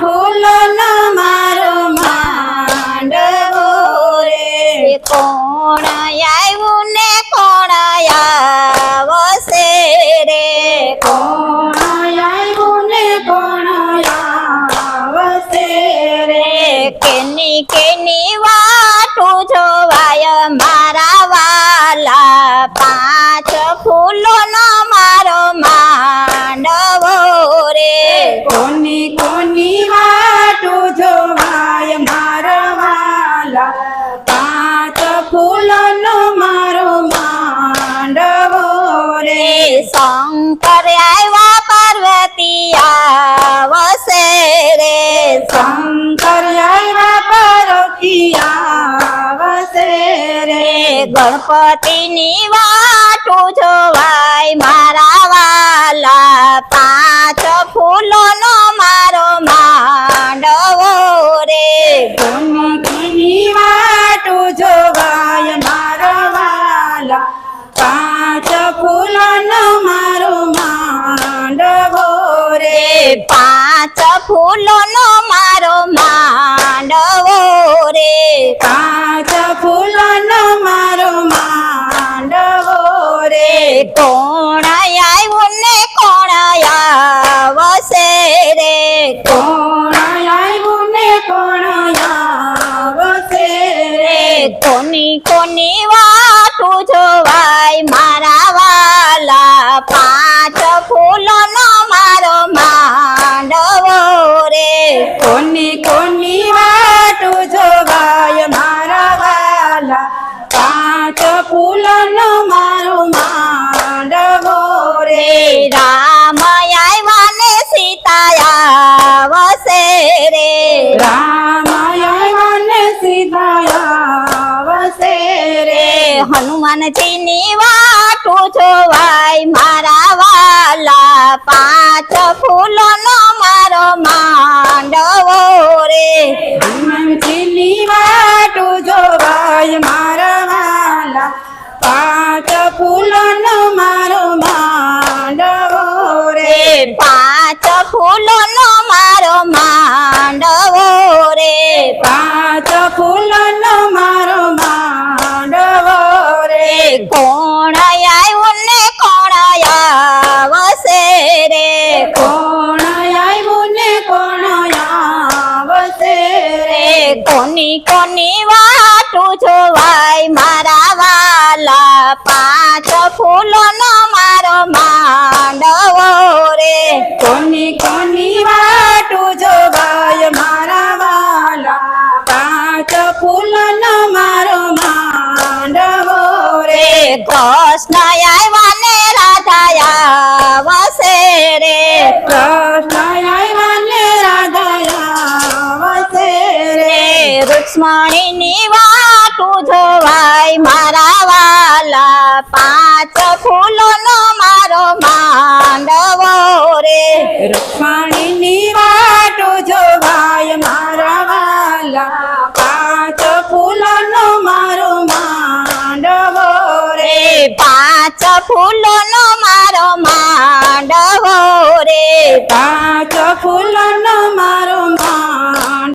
ફૂલનો મારો માંડવો રે. કોણ આવ્યું ને કોણ આવશે રે? કોણ આવ્યું ને કોણ આવશે રે? કેની કેની વાટું જોવાય શંકર આવ્યા પાર્વતી આવશે રે. શંકર આવ્યા પરોખિયા રે. રે ગણપતિની વાટું જોવાય મારા કોણ આવ્યું ને કોણ આવશે રે? કોણ આવ્યું ને કોણ આવશે રે? કોની કોની વાટું જોવાય? મારા વાલા પાંચ ફૂલોનો મારો માંડવો રે. કોની કોની વાટું જોવાય? મારા વાલા પાંચ ફૂલનો મારો રે હનુમાનજીની વાટું જોવાય. મારા વાલા પાંચ ફૂલોનો મારો માંડવો રે. હનુમાનજીની વાટું જોવાય. મારા વાલા પાંચ નો મારો માંડવો રે. પાંચ ફૂલોનો કોણ આવ્યું ને કોણ આવશે રે? કોણ આવ્યું ને કોણ આવશે રે? કોની કોની વાટું જોવાય? મારા વાલા પાંચ ફૂલોનો મારો કૃષ્ણ આવ્યા ને રાધા આવશે રે. કૃષ્ણ આવ્યા ને રાધા આવશે રે. રે રૂક્ષ્મણીની વાટું જોવાય મારા વાલા. પાંચ ફૂલોનો મારો માંડવો રે. રૂક્ષ્મણીની વાટું જોવાય મારા વાલા. પાંચ ફૂલોનો માંડવો રે રે પાંચ